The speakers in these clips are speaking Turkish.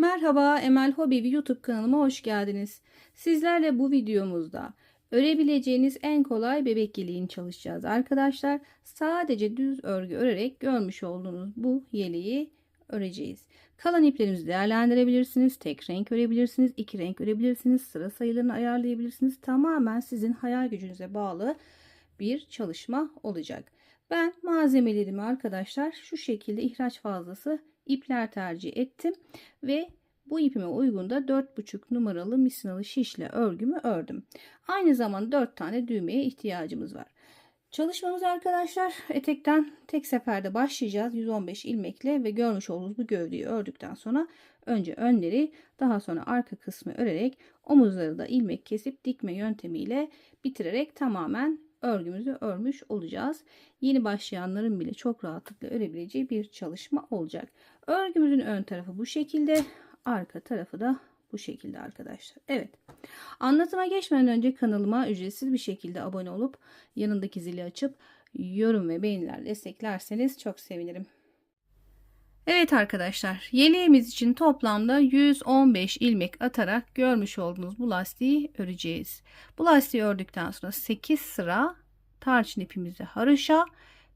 Merhaba Emel Hobi YouTube kanalıma hoş geldiniz. Sizlerle bu videomuzda örebileceğiniz en kolay bebek yeleğini çalışacağız arkadaşlar. Sadece düz örgü örerek görmüş olduğunuz bu yeleği öreceğiz. Kalan iplerimizi değerlendirebilirsiniz. Tek renk örebilirsiniz. iki renk örebilirsiniz. Sıra sayılarını ayarlayabilirsiniz. Tamamen sizin hayal gücünüze bağlı bir çalışma olacak. Ben malzemelerimi arkadaşlar şu şekilde ihraç fazlası ipler tercih ettim ve bu ipime uygun da 4,5 numaralı misinalı şişle örgümü ördüm. Aynı zamanda 4 tane düğmeye ihtiyacımız var. Çalışmamız arkadaşlar etekten tek seferde başlayacağız 115 ilmekle ve görmüş olduğunuz bu gövdeyi ördükten sonra önce önleri daha sonra arka kısmı örerek omuzları da ilmek kesip dikme yöntemiyle bitirerek tamamen örgümüzü örmüş olacağız. Yeni başlayanların bile çok rahatlıkla örebileceği bir çalışma olacak. Örgümüzün ön tarafı bu şekilde, arka tarafı da bu şekilde arkadaşlar. Evet. Anlatıma geçmeden önce kanalıma ücretsiz bir şekilde abone olup yanındaki zili açıp yorum ve beğeniler desteklerseniz çok sevinirim. Evet arkadaşlar yeleğimiz için toplamda 115 ilmek atarak görmüş olduğunuz bu lastiği öreceğiz. Bu lastiği ördükten sonra 8 sıra tarçın ipimizi haroşa,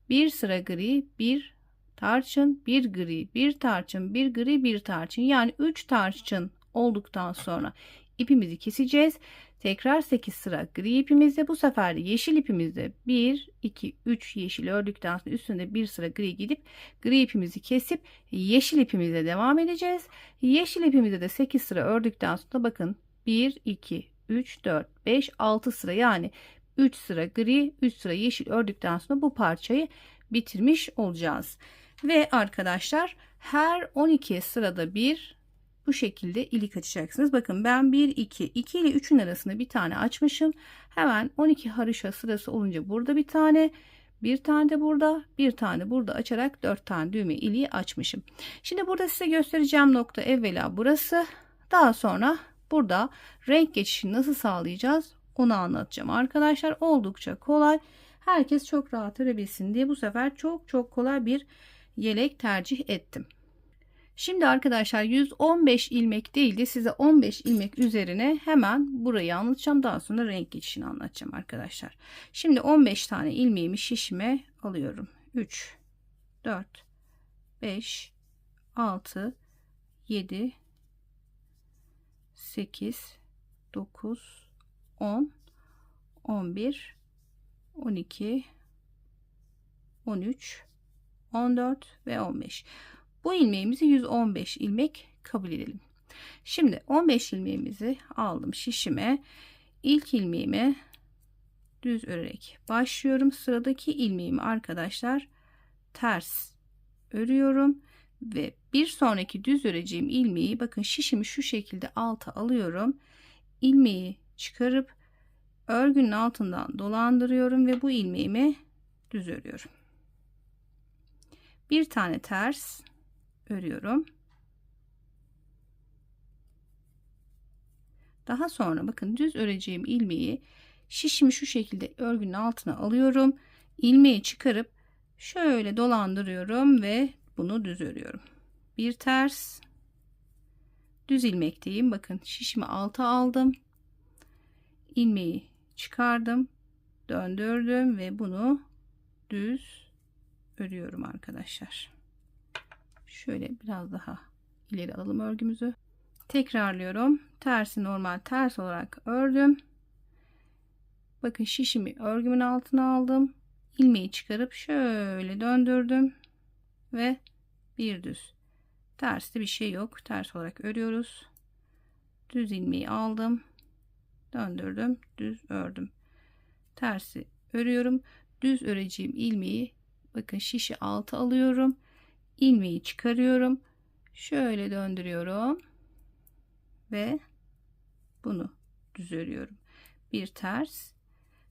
1 sıra gri, 1 tarçın, 1 gri, 1 tarçın, 1 gri, 1 tarçın yani 3 tarçın olduktan sonra ipimizi keseceğiz. Tekrar 8 sıra gri ipimizde bu sefer de yeşil ipimizde 1 2 3 yeşil ördükten sonra üstünde bir sıra gri gidip gri ipimizi kesip yeşil ipimizle devam edeceğiz. Yeşil ipimizde de 8 sıra ördükten sonra bakın 1 2 3 4 5 6 sıra yani 3 sıra gri 3 sıra yeşil ördükten sonra bu parçayı bitirmiş olacağız. Ve arkadaşlar her 12 sırada bir bu şekilde ilik açacaksınız. Bakın ben 1 2 2 ile 3'ün arasında bir tane açmışım. Hemen 12 haroşa sırası olunca burada bir tane bir tane de burada bir tane burada açarak 4 tane düğme iliği açmışım. Şimdi burada size göstereceğim nokta evvela burası. Daha sonra burada renk geçişini nasıl sağlayacağız onu anlatacağım arkadaşlar. Oldukça kolay. Herkes çok rahat örebilsin diye bu sefer çok çok kolay bir yelek tercih ettim. Şimdi arkadaşlar 115 ilmek değil de size 15 ilmek üzerine hemen burayı anlatacağım. Daha sonra renk geçişini anlatacağım arkadaşlar. Şimdi 15 tane ilmeğimi şişime alıyorum. 3, 4, 5, 6, 7, 8, 9, 10, 11, 12, 13, 14 ve 15. Bu ilmeğimizi 115 ilmek kabul edelim. Şimdi 15 ilmeğimizi aldım şişime. İlk ilmeğimi düz örerek başlıyorum. Sıradaki ilmeğimi arkadaşlar ters örüyorum ve bir sonraki düz öreceğim ilmeği bakın şişimi şu şekilde alta alıyorum. İlmeği çıkarıp örgünün altından dolandırıyorum ve bu ilmeğimi düz örüyorum. Bir tane ters örüyorum. Daha sonra bakın düz öreceğim ilmeği şişimi şu şekilde örgünün altına alıyorum. İlmeği çıkarıp şöyle dolandırıyorum ve bunu düz örüyorum. Bir ters düz ilmekteyim. Bakın şişimi alta aldım. ilmeği çıkardım. Döndürdüm ve bunu düz örüyorum arkadaşlar. Şöyle biraz daha ileri alalım örgümüzü. Tekrarlıyorum. Tersi normal ters olarak ördüm. Bakın şişimi örgümün altına aldım. ilmeği çıkarıp şöyle döndürdüm ve bir düz. Terste bir şey yok. Ters olarak örüyoruz. Düz ilmeği aldım. Döndürdüm. Düz ördüm. Tersi örüyorum. Düz öreceğim ilmeği bakın şişi altı alıyorum ilmeği çıkarıyorum. Şöyle döndürüyorum. Ve bunu düz örüyorum. Bir ters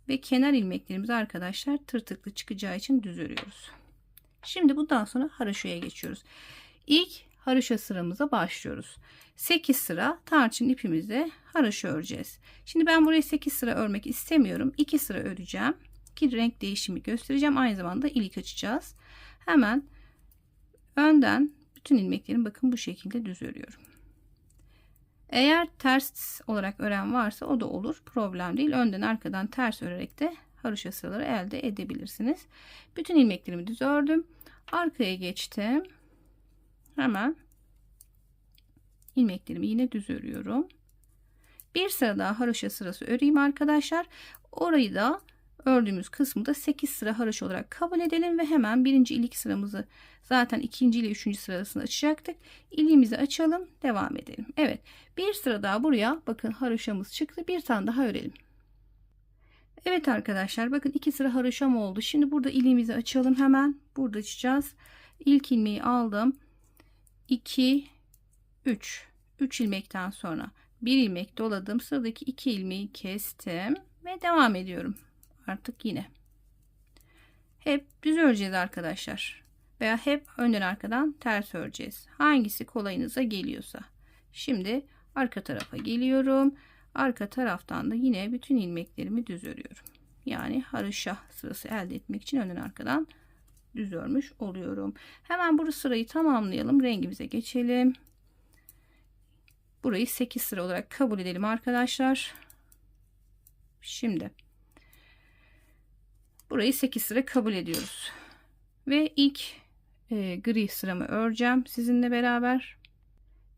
ve kenar ilmeklerimiz arkadaşlar tırtıklı çıkacağı için düz örüyoruz. Şimdi bundan sonra haroşaya geçiyoruz. İlk haroşa sıramıza başlıyoruz. 8 sıra tarçın ipimizle haroşa öreceğiz. Şimdi ben buraya 8 sıra örmek istemiyorum. 2 sıra öreceğim. Ki renk değişimi göstereceğim. Aynı zamanda ilik açacağız. Hemen Önden bütün ilmeklerimi bakın bu şekilde düz örüyorum. Eğer ters olarak ören varsa o da olur. Problem değil. Önden arkadan ters örerek de haroşa sıraları elde edebilirsiniz. Bütün ilmeklerimi düz ördüm. Arkaya geçtim. Hemen ilmeklerimi yine düz örüyorum. Bir sıra daha haroşa sırası öreyim arkadaşlar. Orayı da ördüğümüz kısmı da 8 sıra haroşa olarak kabul edelim ve hemen birinci ilik sıramızı zaten ikinci ile üçüncü sırasını açacaktık. İliğimizi açalım devam edelim. Evet bir sıra daha buraya bakın haroşamız çıktı. Bir tane daha örelim. Evet arkadaşlar bakın iki sıra haroşam oldu. Şimdi burada iliğimizi açalım hemen. Burada açacağız. İlk ilmeği aldım. 2 3 3 ilmekten sonra bir ilmek doladım. Sıradaki iki ilmeği kestim ve devam ediyorum. Artık yine. Hep düz öreceğiz arkadaşlar. Veya hep önden arkadan ters öreceğiz. Hangisi kolayınıza geliyorsa. Şimdi arka tarafa geliyorum. Arka taraftan da yine bütün ilmeklerimi düz örüyorum. Yani haroşa sırası elde etmek için önden arkadan düz örmüş oluyorum. Hemen bu sırayı tamamlayalım. Rengimize geçelim. Burayı 8 sıra olarak kabul edelim arkadaşlar. Şimdi burayı 8 sıra kabul ediyoruz. Ve ilk e, gri sıramı öreceğim sizinle beraber.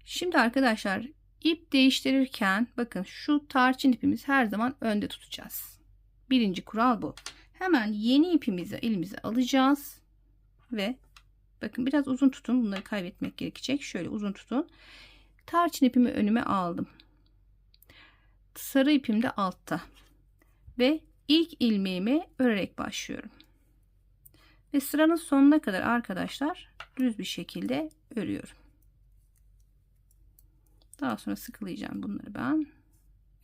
Şimdi arkadaşlar ip değiştirirken bakın şu tarçın ipimizi her zaman önde tutacağız. Birinci kural bu. Hemen yeni ipimizi elimize alacağız ve bakın biraz uzun tutun. Bunları kaybetmek gerekecek. Şöyle uzun tutun. Tarçın ipimi önüme aldım. Sarı ipim de altta. Ve ilk ilmeğimi örerek başlıyorum. Ve sıranın sonuna kadar arkadaşlar düz bir şekilde örüyorum. Daha sonra sıkılayacağım bunları ben.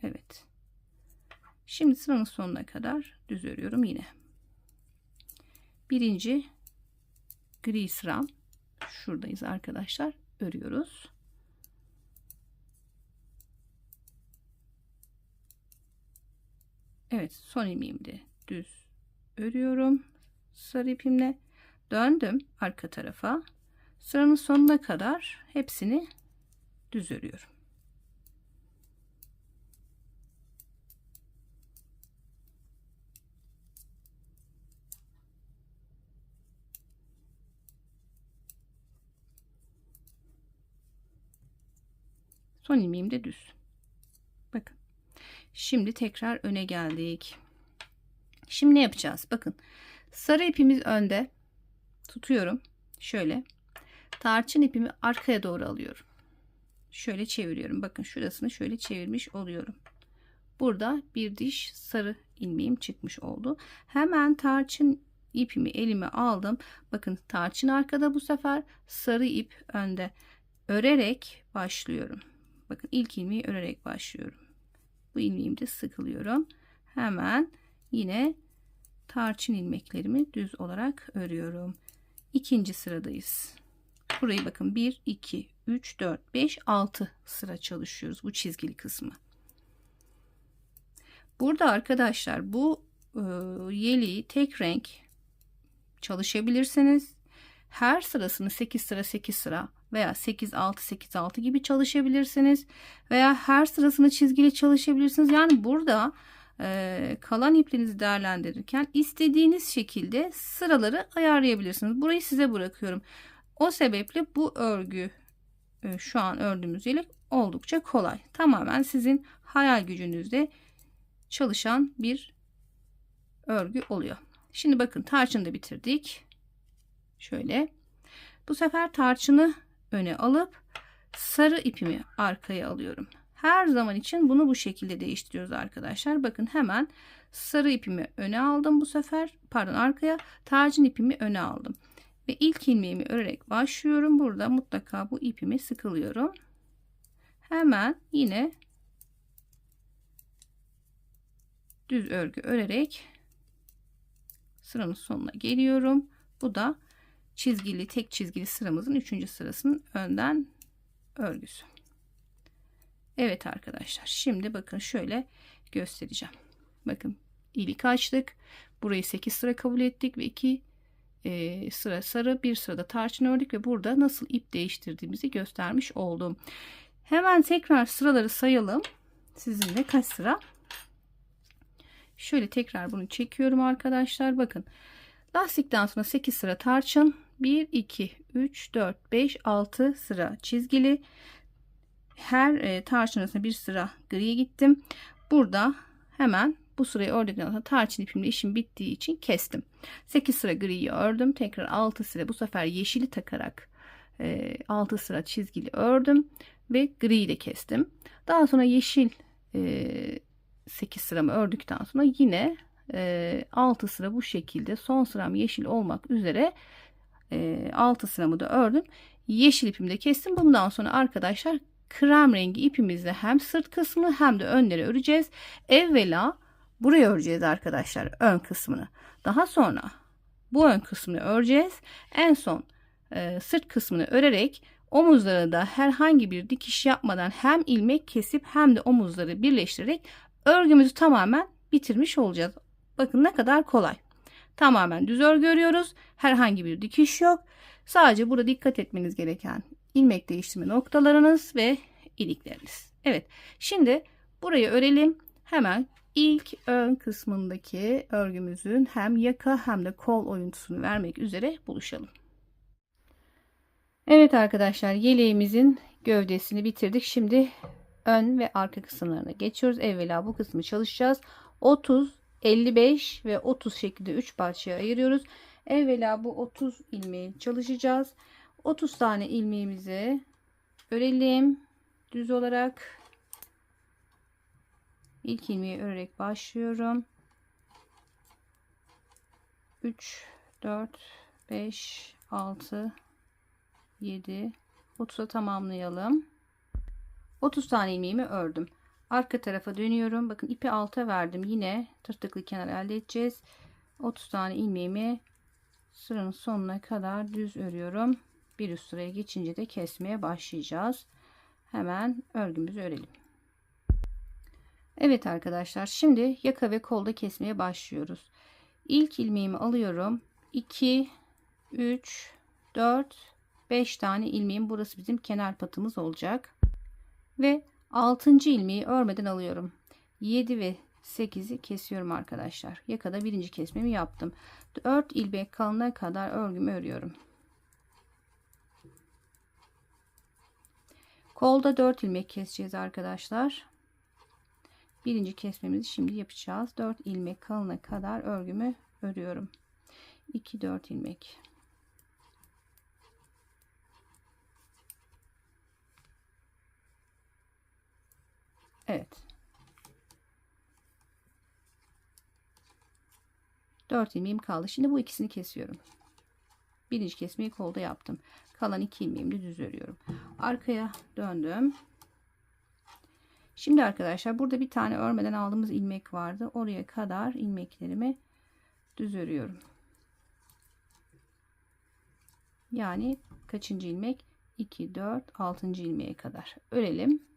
Evet. Şimdi sıranın sonuna kadar düz örüyorum yine. Birinci gri sıram. Şuradayız arkadaşlar. Örüyoruz. Evet son ilmeğimi de düz örüyorum. Sarı ipimle döndüm arka tarafa. Sıranın sonuna kadar hepsini düz örüyorum. Son ilmeğim düz. Şimdi tekrar öne geldik. Şimdi ne yapacağız? Bakın. Sarı ipimiz önde. Tutuyorum. Şöyle. Tarçın ipimi arkaya doğru alıyorum. Şöyle çeviriyorum. Bakın şurasını şöyle çevirmiş oluyorum. Burada bir diş sarı ilmeğim çıkmış oldu. Hemen tarçın ipimi elime aldım. Bakın tarçın arkada bu sefer sarı ip önde. Örerek başlıyorum. Bakın ilk ilmeği örerek başlıyorum. Bu ilmeğimi de sıkılıyorum. Hemen yine tarçın ilmeklerimi düz olarak örüyorum. İkinci sıradayız. Burayı bakın 1, 2, 3, 4, 5, 6 sıra çalışıyoruz bu çizgili kısmı. Burada arkadaşlar bu e, yeleği tek renk çalışabilirsiniz. Her sırasını 8 sıra 8 sıra veya 8 6 8 6 gibi çalışabilirsiniz veya her sırasını çizgili çalışabilirsiniz. Yani burada e, kalan iplerinizi değerlendirirken istediğiniz şekilde sıraları ayarlayabilirsiniz. Burayı size bırakıyorum. O sebeple bu örgü e, şu an ördüğümüz yelek oldukça kolay. Tamamen sizin hayal gücünüzde çalışan bir örgü oluyor. Şimdi bakın tarçını da bitirdik. Şöyle. Bu sefer tarçını öne alıp sarı ipimi arkaya alıyorum. Her zaman için bunu bu şekilde değiştiriyoruz arkadaşlar. Bakın hemen sarı ipimi öne aldım bu sefer. Pardon arkaya tarçın ipimi öne aldım. Ve ilk ilmeğimi örerek başlıyorum. Burada mutlaka bu ipimi sıkılıyorum. Hemen yine düz örgü örerek sıranın sonuna geliyorum. Bu da çizgili tek çizgili sıramızın 3. sırasının önden örgüsü. Evet arkadaşlar şimdi bakın şöyle göstereceğim. Bakın ilik açtık. Burayı 8 sıra kabul ettik ve 2 e, sıra sarı bir sırada tarçın ördük ve burada nasıl ip değiştirdiğimizi göstermiş oldum. Hemen tekrar sıraları sayalım. Sizinle kaç sıra? Şöyle tekrar bunu çekiyorum arkadaşlar. Bakın. Lastikten sonra 8 sıra tarçın. 1, 2, 3, 4, 5, 6 sıra çizgili. Her e, tarçın arasında bir sıra griye gittim. Burada hemen bu sırayı ördükten sonra tarçın ipimle işim bittiği için kestim. 8 sıra griyi ördüm. Tekrar 6 sıra bu sefer yeşili takarak e, 6 sıra çizgili ördüm ve griyi de kestim. Daha sonra yeşil e, 8 sıramı ördükten sonra yine e, 6 sıra bu şekilde son sıram yeşil olmak üzere e, 6 sıramı da ördüm. Yeşil ipimi de kestim. Bundan sonra arkadaşlar krem rengi ipimizle hem sırt kısmını hem de önleri öreceğiz. Evvela buraya öreceğiz arkadaşlar ön kısmını. Daha sonra bu ön kısmını öreceğiz. En son e, sırt kısmını örerek omuzlara da herhangi bir dikiş yapmadan hem ilmek kesip hem de omuzları birleştirerek örgümüzü tamamen bitirmiş olacağız. Bakın ne kadar kolay. Tamamen düz örgü. Herhangi bir dikiş yok. Sadece burada dikkat etmeniz gereken ilmek değiştirme noktalarınız ve ilikleriniz. Evet. Şimdi burayı örelim. Hemen ilk ön kısmındaki örgümüzün hem yaka hem de kol oyuntusunu vermek üzere buluşalım. Evet arkadaşlar yeleğimizin gövdesini bitirdik. Şimdi ön ve arka kısımlarına geçiyoruz. Evvela bu kısmı çalışacağız. 30, 55 ve 30 şekilde 3 parçaya ayırıyoruz. Evvela bu 30 ilmeği çalışacağız. 30 tane ilmeğimizi örelim. Düz olarak ilk ilmeği örerek başlıyorum. 3 4 5 6 7 30'a tamamlayalım. 30 tane ilmeğimi ördüm. Arka tarafa dönüyorum. Bakın ipi alta verdim. Yine tırtıklı kenar elde edeceğiz. 30 tane ilmeğimi sıranın sonuna kadar düz örüyorum. Bir üst sıraya geçince de kesmeye başlayacağız. Hemen örgümüzü örelim. Evet arkadaşlar şimdi yaka ve kolda kesmeye başlıyoruz. İlk ilmeğimi alıyorum. 2 3 4 5 tane ilmeğim burası bizim kenar patımız olacak. Ve 6. ilmeği örmeden alıyorum. 7 ve 8'i kesiyorum arkadaşlar. Yakada birinci kesmemi yaptım. 4 ilmek kalana kadar örgümü örüyorum. Kolda 4 ilmek keseceğiz arkadaşlar. Birinci kesmemizi şimdi yapacağız. 4 ilmek kalana kadar örgümü örüyorum. 2 4 ilmek. Evet. 4 ilmeğim kaldı. Şimdi bu ikisini kesiyorum. Birinci kesmeyi kolda yaptım. Kalan iki ilmeğimi düz örüyorum. Arkaya döndüm. Şimdi arkadaşlar burada bir tane örmeden aldığımız ilmek vardı. Oraya kadar ilmeklerimi düz örüyorum. Yani kaçıncı ilmek? 2, 4, 6. ilmeğe kadar örelim.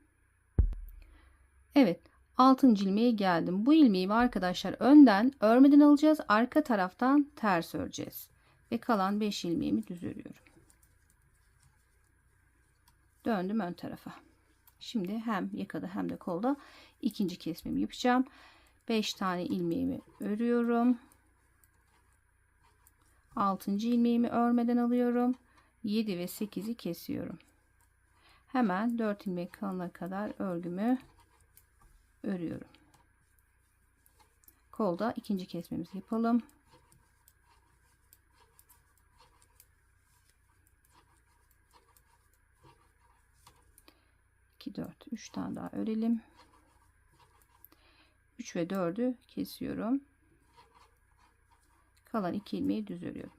Evet 6. ilmeğe geldim. Bu ilmeği arkadaşlar önden örmeden alacağız. Arka taraftan ters öreceğiz. Ve kalan 5 ilmeğimi düz örüyorum. Döndüm ön tarafa. Şimdi hem yakada hem de kolda ikinci kesmemi yapacağım. 5 tane ilmeğimi örüyorum. 6. ilmeğimi örmeden alıyorum. 7 ve 8'i kesiyorum. Hemen 4 ilmek kalana kadar örgümü örüyorum. Kolda ikinci kesmemizi yapalım. İki dört üç tane daha örelim. 3 ve 4'ü kesiyorum. Kalan 2 ilmeği düz örüyorum.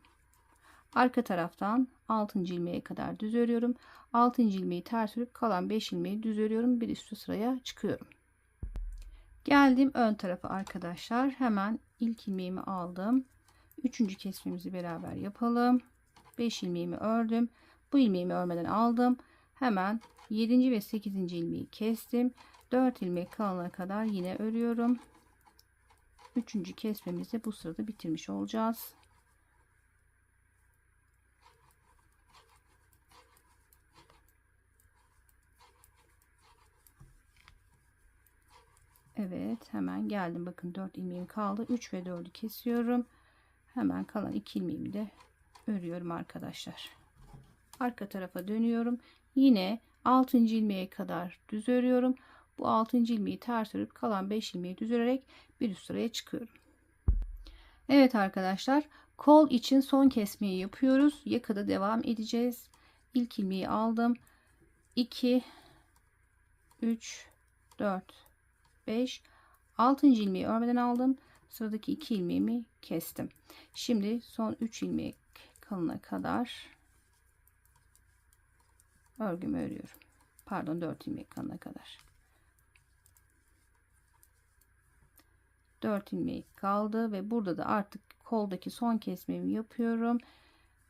Arka taraftan 6. ilmeğe kadar düz örüyorum. 6. ilmeği ters örüp kalan 5 ilmeği düz örüyorum. Bir üstü sıraya çıkıyorum. Geldim ön tarafa arkadaşlar. Hemen ilk ilmeğimi aldım. Üçüncü kesmemizi beraber yapalım. 5 ilmeğimi ördüm. Bu ilmeğimi örmeden aldım. Hemen 7. ve 8. ilmeği kestim. 4 ilmek kalana kadar yine örüyorum. Üçüncü kesmemizi bu sırada bitirmiş olacağız. Evet hemen geldim. Bakın 4 ilmeğim kaldı. 3 ve 4'ü kesiyorum. Hemen kalan 2 ilmeğimi de örüyorum arkadaşlar. Arka tarafa dönüyorum. Yine 6. ilmeğe kadar düz örüyorum. Bu 6. ilmeği ters örüp kalan 5 ilmeği düz örerek bir üst sıraya çıkıyorum. Evet arkadaşlar kol için son kesmeyi yapıyoruz. Yakada devam edeceğiz. İlk ilmeği aldım. 2 3 4 5 6. ilmeği örmeden aldım. Sıradaki 2 ilmeğimi kestim. Şimdi son 3 ilmek kalına kadar örgümü örüyorum. Pardon 4 ilmek kalına kadar. 4 ilmek kaldı ve burada da artık koldaki son kesmemi yapıyorum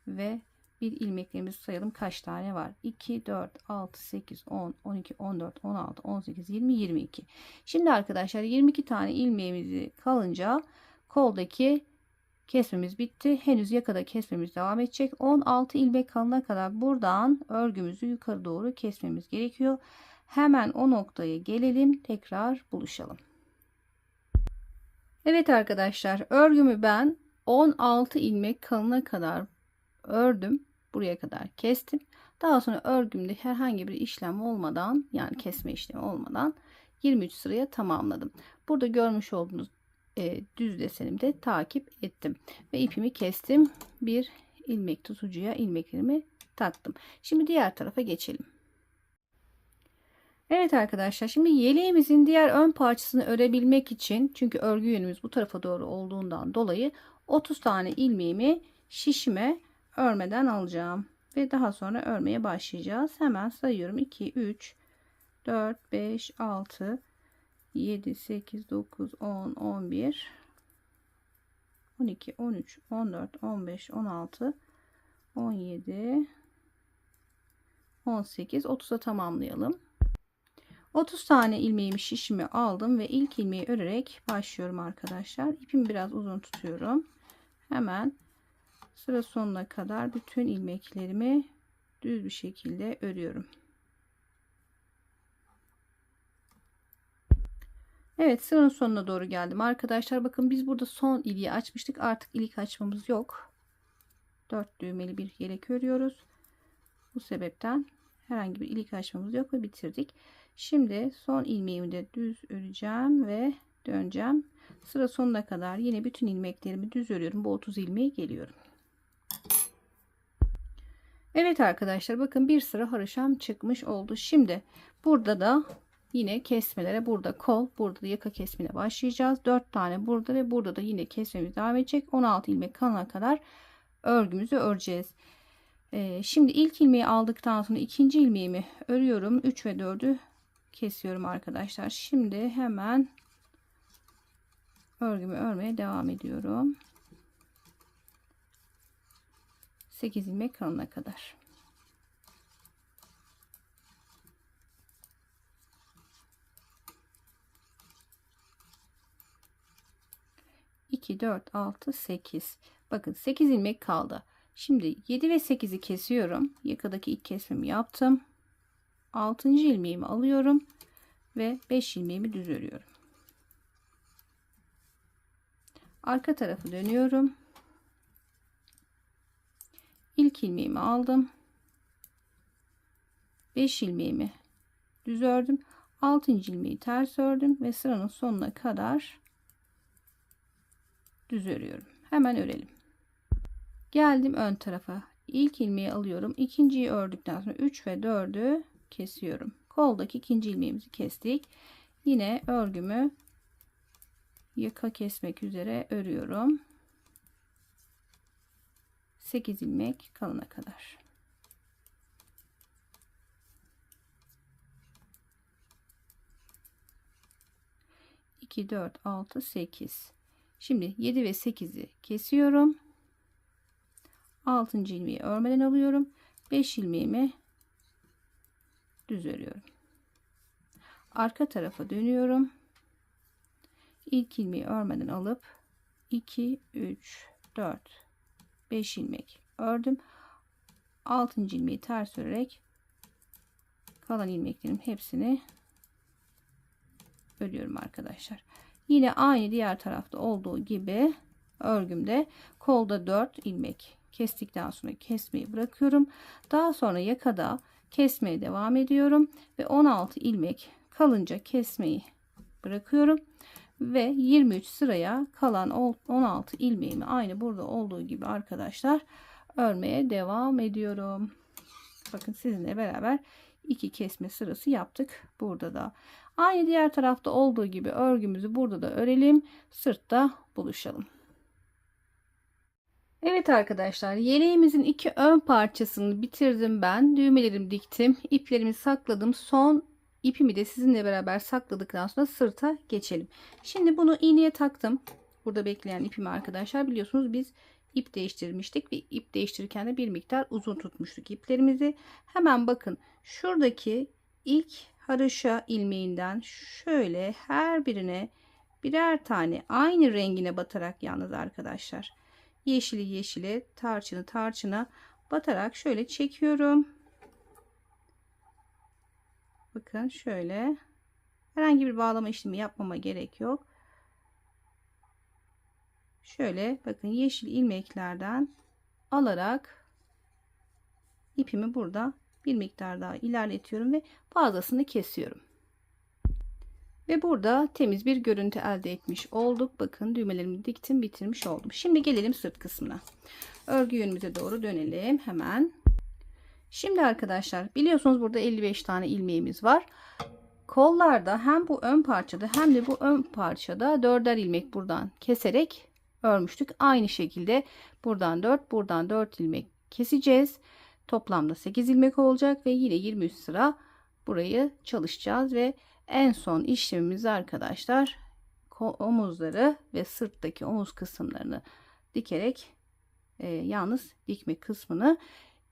ve bir ilmeklerimizi sayalım. Kaç tane var? 2 4 6 8 10 12 14 16 18 20 22 şimdi arkadaşlar 22 tane ilmeğimizi kalınca koldaki kesmemiz bitti. Henüz yakada kesmemiz devam edecek. 16 ilmek kalana kadar buradan örgümüzü yukarı doğru kesmemiz gerekiyor. Hemen o noktaya gelelim. Tekrar buluşalım. Evet arkadaşlar örgümü ben 16 ilmek kalına kadar ördüm. Buraya kadar kestim. Daha sonra örgümde herhangi bir işlem olmadan yani kesme işlemi olmadan 23 sıraya tamamladım. Burada görmüş olduğunuz e, düz desenimi de takip ettim. Ve ipimi kestim. Bir ilmek tutucuya ilmeklerimi taktım. Şimdi diğer tarafa geçelim. Evet arkadaşlar şimdi yeleğimizin diğer ön parçasını örebilmek için çünkü örgü yönümüz bu tarafa doğru olduğundan dolayı 30 tane ilmeğimi şişime örmeden alacağım ve daha sonra örmeye başlayacağız. Hemen sayıyorum 2 3 4 5 6 7 8 9 10 11 12 13 14 15 16 17 18 30'a tamamlayalım. 30 tane ilmeğimi şişimi aldım ve ilk ilmeği örerek başlıyorum arkadaşlar. İpimi biraz uzun tutuyorum. Hemen sıra sonuna kadar bütün ilmeklerimi düz bir şekilde örüyorum. Evet sıranın sonuna doğru geldim arkadaşlar. Bakın biz burada son iliği açmıştık. Artık ilik açmamız yok. 4 düğmeli bir yelek örüyoruz. Bu sebepten herhangi bir ilik açmamız yok ve bitirdik. Şimdi son ilmeğimi de düz öreceğim ve döneceğim. Sıra sonuna kadar yine bütün ilmeklerimi düz örüyorum. Bu 30 ilmeği geliyorum. Evet arkadaşlar bakın bir sıra haroşam çıkmış oldu. Şimdi burada da yine kesmelere burada kol burada da yaka kesmine başlayacağız. 4 tane burada ve burada da yine kesmemiz devam edecek. 16 ilmek kalana kadar örgümüzü öreceğiz. Ee, şimdi ilk ilmeği aldıktan sonra ikinci ilmeğimi örüyorum. 3 ve 4'ü kesiyorum arkadaşlar. Şimdi hemen örgümü örmeye devam ediyorum. 8 ilmek kalana kadar. İki, dört, altı, sekiz. Bakın sekiz ilmek kaldı. Şimdi 7 ve 8'i kesiyorum. Yakadaki ilk kesmemi yaptım. 6. ilmeğimi alıyorum ve 5 ilmeğimi düz örüyorum. Arka tarafı dönüyorum. İlk ilmeğimi aldım. 5 ilmeğimi düz ördüm. 6. ilmeği ters ördüm ve sıranın sonuna kadar düz örüyorum. Hemen örelim. Geldim ön tarafa. İlk ilmeği alıyorum. İkinciyi ördükten sonra 3 ve 4'ü kesiyorum. Koldaki ikinci ilmeğimizi kestik. Yine örgümü yaka kesmek üzere örüyorum. 8 ilmek kalana kadar. İki, dört, altı, sekiz. Şimdi 7 ve 8'i kesiyorum. 6. ilmeği örmeden alıyorum. 5 ilmeğimi düz örüyorum. Arka tarafa dönüyorum. İlk ilmeği örmeden alıp 2 3 4 5 ilmek ördüm. 6. ilmeği ters örerek kalan ilmeklerimin hepsini örüyorum arkadaşlar. Yine aynı diğer tarafta olduğu gibi örgümde kolda 4 ilmek kestikten sonra kesmeyi bırakıyorum. Daha sonra yakada kesmeye devam ediyorum ve 16 ilmek kalınca kesmeyi bırakıyorum ve 23 sıraya kalan 16 ilmeğimi aynı burada olduğu gibi arkadaşlar örmeye devam ediyorum. Bakın sizinle beraber iki kesme sırası yaptık burada da. Aynı diğer tarafta olduğu gibi örgümüzü burada da örelim. Sırtta buluşalım. Evet arkadaşlar yeleğimizin iki ön parçasını bitirdim ben. Düğmelerimi diktim. iplerimi sakladım. Son ipimi de sizinle beraber sakladıktan sonra sırta geçelim. Şimdi bunu iğneye taktım. Burada bekleyen ipimi arkadaşlar biliyorsunuz biz ip değiştirmiştik ve ip değiştirirken de bir miktar uzun tutmuştuk iplerimizi. Hemen bakın şuradaki ilk haroşa ilmeğinden şöyle her birine birer tane aynı rengine batarak yalnız arkadaşlar. Yeşili yeşile, tarçını tarçına batarak şöyle çekiyorum. Bakın şöyle. Herhangi bir bağlama işlemi yapmama gerek yok. Şöyle bakın yeşil ilmeklerden alarak ipimi burada bir miktar daha ilerletiyorum ve fazlasını kesiyorum. Ve burada temiz bir görüntü elde etmiş olduk. Bakın düğmelerimi diktim bitirmiş oldum. Şimdi gelelim sırt kısmına. Örgü yönümüze doğru dönelim hemen. Şimdi arkadaşlar biliyorsunuz burada 55 tane ilmeğimiz var. Kollarda hem bu ön parçada hem de bu ön parçada dörder ilmek buradan keserek örmüştük. Aynı şekilde buradan 4 buradan 4 ilmek keseceğiz. Toplamda 8 ilmek olacak ve yine 23 sıra burayı çalışacağız ve en son işlemimiz arkadaşlar omuzları ve sırttaki omuz kısımlarını dikerek e, yalnız dikme kısmını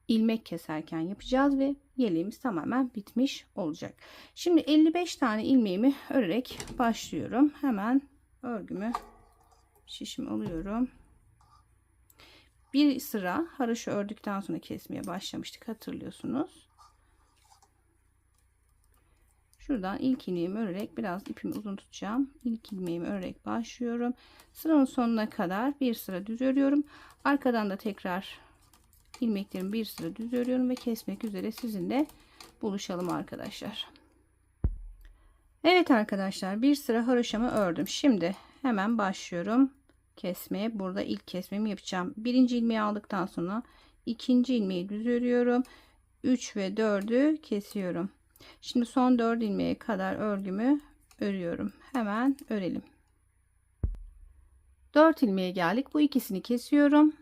ilmek keserken yapacağız ve yeleğimiz tamamen bitmiş olacak. Şimdi 55 tane ilmeğimi örerek başlıyorum. Hemen örgümü şişimi alıyorum. Bir sıra haroşa ördükten sonra kesmeye başlamıştık hatırlıyorsunuz. Şuradan ilk ilmeğimi örerek biraz ipimi uzun tutacağım. İlk ilmeğimi örerek başlıyorum. Sıranın sonuna kadar bir sıra düz örüyorum. Arkadan da tekrar ilmeklerimi bir sıra düz örüyorum ve kesmek üzere sizinle buluşalım arkadaşlar. Evet arkadaşlar bir sıra haroşamı ördüm. Şimdi hemen başlıyorum kesmeye. Burada ilk kesmemi yapacağım. Birinci ilmeği aldıktan sonra ikinci ilmeği düz örüyorum. 3 ve 4'ü kesiyorum. Şimdi son 4 ilmeğe kadar örgümü örüyorum. Hemen örelim. 4 ilmeğe geldik. Bu ikisini kesiyorum.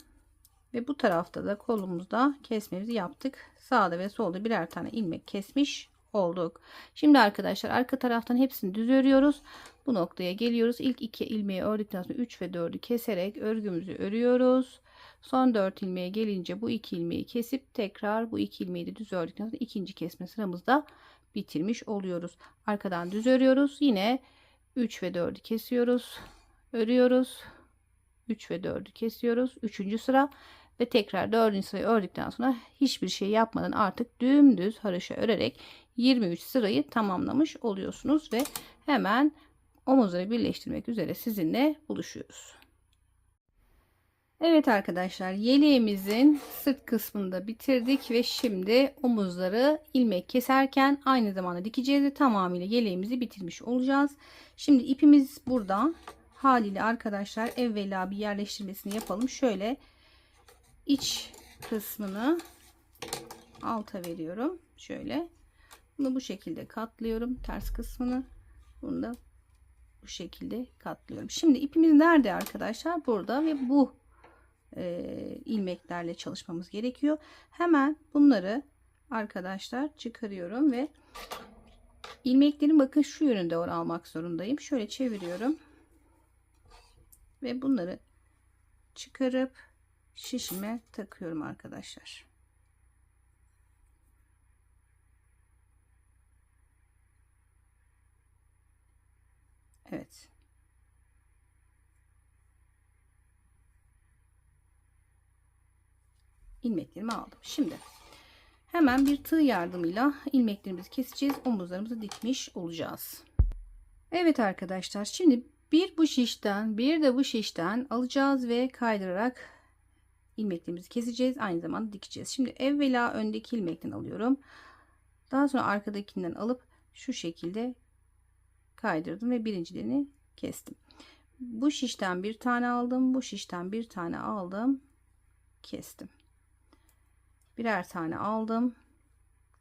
Ve bu tarafta da kolumuzda kesmemizi yaptık. Sağda ve solda birer tane ilmek kesmiş olduk. Şimdi arkadaşlar arka taraftan hepsini düz örüyoruz. Bu noktaya geliyoruz. İlk iki ilmeği ördükten sonra 3 ve 4'ü keserek örgümüzü örüyoruz. Son 4 ilmeğe gelince bu iki ilmeği kesip tekrar bu iki ilmeği de düz ördükten sonra ikinci kesme sıramızda bitirmiş oluyoruz. Arkadan düz örüyoruz. Yine 3 ve 4'ü kesiyoruz. Örüyoruz. 3 ve 4'ü kesiyoruz. 3. sıra ve tekrar 4. sırayı ördükten sonra hiçbir şey yapmadan artık dümdüz haroşa örerek 23 sırayı tamamlamış oluyorsunuz ve hemen omuzları birleştirmek üzere sizinle buluşuyoruz. Evet arkadaşlar yeleğimizin sırt kısmını bitirdik ve şimdi omuzları ilmek keserken aynı zamanda dikeceğiz ve tamamıyla yeleğimizi bitirmiş olacağız. Şimdi ipimiz burada haliyle arkadaşlar evvela bir yerleştirmesini yapalım. Şöyle iç kısmını alta veriyorum. Şöyle bunu bu şekilde katlıyorum ters kısmını. Bunu da bu şekilde katlıyorum. Şimdi ipimiz nerede arkadaşlar? Burada ve bu e, ilmeklerle çalışmamız gerekiyor. Hemen bunları arkadaşlar çıkarıyorum ve ilmeklerin bakın şu yönünde doğru almak zorundayım. Şöyle çeviriyorum. Ve bunları çıkarıp şişime takıyorum arkadaşlar. Evet. ilmeklerimi aldım. Şimdi hemen bir tığ yardımıyla ilmeklerimizi keseceğiz. Omuzlarımızı dikmiş olacağız. Evet arkadaşlar şimdi bir bu şişten bir de bu şişten alacağız ve kaydırarak ilmeklerimizi keseceğiz. Aynı zamanda dikeceğiz. Şimdi evvela öndeki ilmekten alıyorum. Daha sonra arkadakinden alıp şu şekilde kaydırdım ve birincilerini kestim. Bu şişten bir tane aldım. Bu şişten bir tane aldım. Kestim. Birer tane aldım.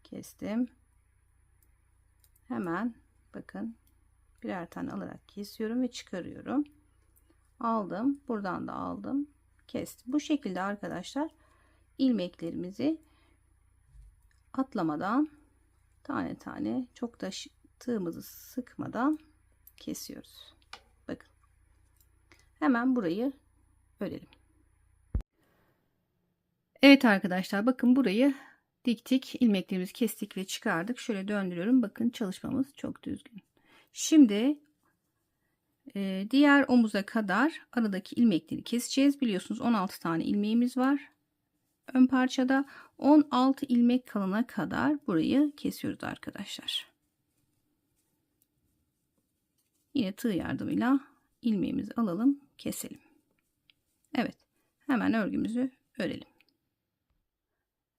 Kestim. Hemen bakın birer tane alarak kesiyorum ve çıkarıyorum. Aldım. Buradan da aldım. Kestim. Bu şekilde arkadaşlar ilmeklerimizi atlamadan tane tane çok da tığımızı sıkmadan kesiyoruz. Bakın. Hemen burayı örelim. Evet arkadaşlar bakın burayı diktik. ilmeklerimizi kestik ve çıkardık. Şöyle döndürüyorum. Bakın çalışmamız çok düzgün. Şimdi e, diğer omuza kadar aradaki ilmekleri keseceğiz. Biliyorsunuz 16 tane ilmeğimiz var. Ön parçada 16 ilmek kalana kadar burayı kesiyoruz arkadaşlar. Yine tığ yardımıyla ilmeğimizi alalım, keselim. Evet, hemen örgümüzü örelim.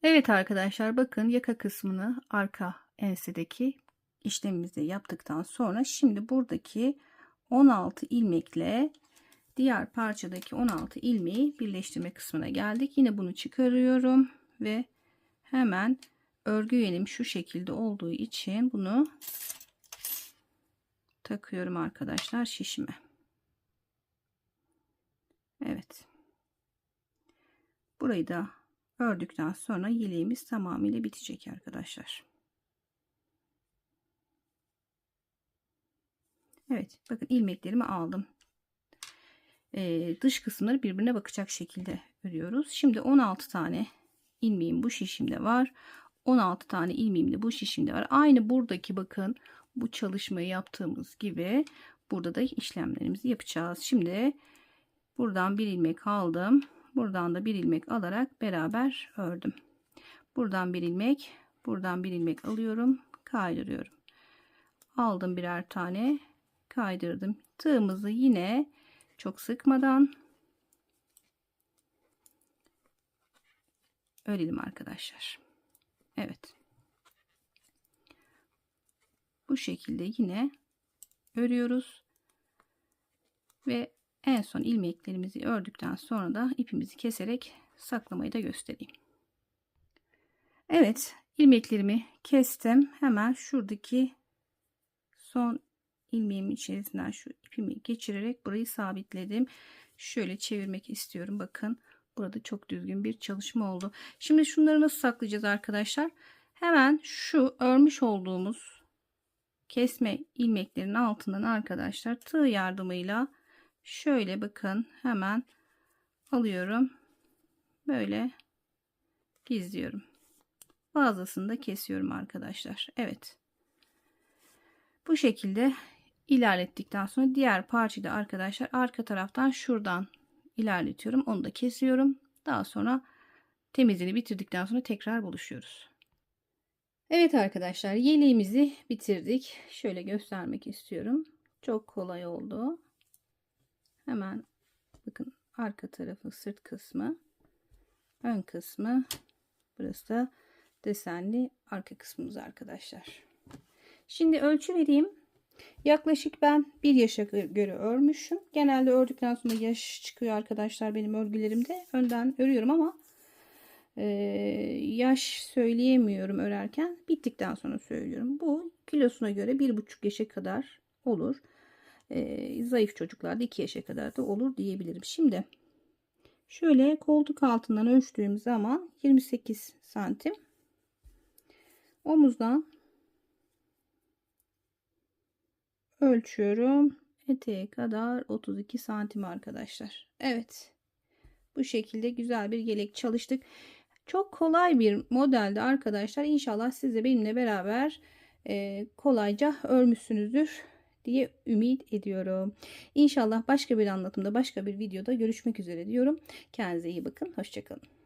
Evet arkadaşlar bakın yaka kısmını arka ensedeki işlemimizi yaptıktan sonra şimdi buradaki 16 ilmekle diğer parçadaki 16 ilmeği birleştirme kısmına geldik. Yine bunu çıkarıyorum ve hemen örgü yenim şu şekilde olduğu için bunu takıyorum arkadaşlar şişime. Evet. Burayı da ördükten sonra yeleğimiz tamamıyla bitecek arkadaşlar. Evet bakın ilmeklerimi aldım. Ee, dış kısımları birbirine bakacak şekilde örüyoruz. Şimdi 16 tane ilmeğim bu şişimde var. 16 tane ilmeğim de bu şişimde var. Aynı buradaki bakın bu çalışmayı yaptığımız gibi burada da işlemlerimizi yapacağız. Şimdi buradan bir ilmek aldım. Buradan da bir ilmek alarak beraber ördüm. Buradan bir ilmek, buradan bir ilmek alıyorum, kaydırıyorum. Aldım birer tane, kaydırdım. Tığımızı yine çok sıkmadan örelim arkadaşlar. Evet. Bu şekilde yine örüyoruz. Ve en son ilmeklerimizi ördükten sonra da ipimizi keserek saklamayı da göstereyim. Evet ilmeklerimi kestim. Hemen şuradaki son ilmeğimin içerisinden şu ipimi geçirerek burayı sabitledim. Şöyle çevirmek istiyorum. Bakın burada çok düzgün bir çalışma oldu. Şimdi şunları nasıl saklayacağız arkadaşlar? Hemen şu örmüş olduğumuz kesme ilmeklerin altından arkadaşlar tığ yardımıyla şöyle bakın hemen alıyorum. Böyle gizliyorum. Bazısını da kesiyorum arkadaşlar. Evet. Bu şekilde ilerlettikten sonra diğer parçayı da arkadaşlar arka taraftan şuradan ilerletiyorum. Onu da kesiyorum. Daha sonra temizliğini bitirdikten sonra tekrar buluşuyoruz. Evet arkadaşlar yeleğimizi bitirdik. Şöyle göstermek istiyorum. Çok kolay oldu. Hemen bakın arka tarafı sırt kısmı ön kısmı burası da desenli arka kısmımız arkadaşlar. Şimdi ölçü vereyim. Yaklaşık ben bir yaşa göre örmüşüm. Genelde ördükten sonra yaş çıkıyor arkadaşlar benim örgülerimde. Önden örüyorum ama e, yaş söyleyemiyorum örerken. Bittikten sonra söylüyorum. Bu kilosuna göre bir buçuk yaşa kadar olur. E, zayıf çocuklarda 2 yaşa kadar da olur diyebilirim. Şimdi şöyle koltuk altından ölçtüğüm zaman 28 santim. Omuzdan ölçüyorum. Eteğe kadar 32 santim arkadaşlar. Evet. Bu şekilde güzel bir yelek çalıştık. Çok kolay bir modelde arkadaşlar. İnşallah siz de benimle beraber e, kolayca örmüşsünüzdür diye ümit ediyorum. İnşallah başka bir anlatımda başka bir videoda görüşmek üzere diyorum. Kendinize iyi bakın. Hoşçakalın.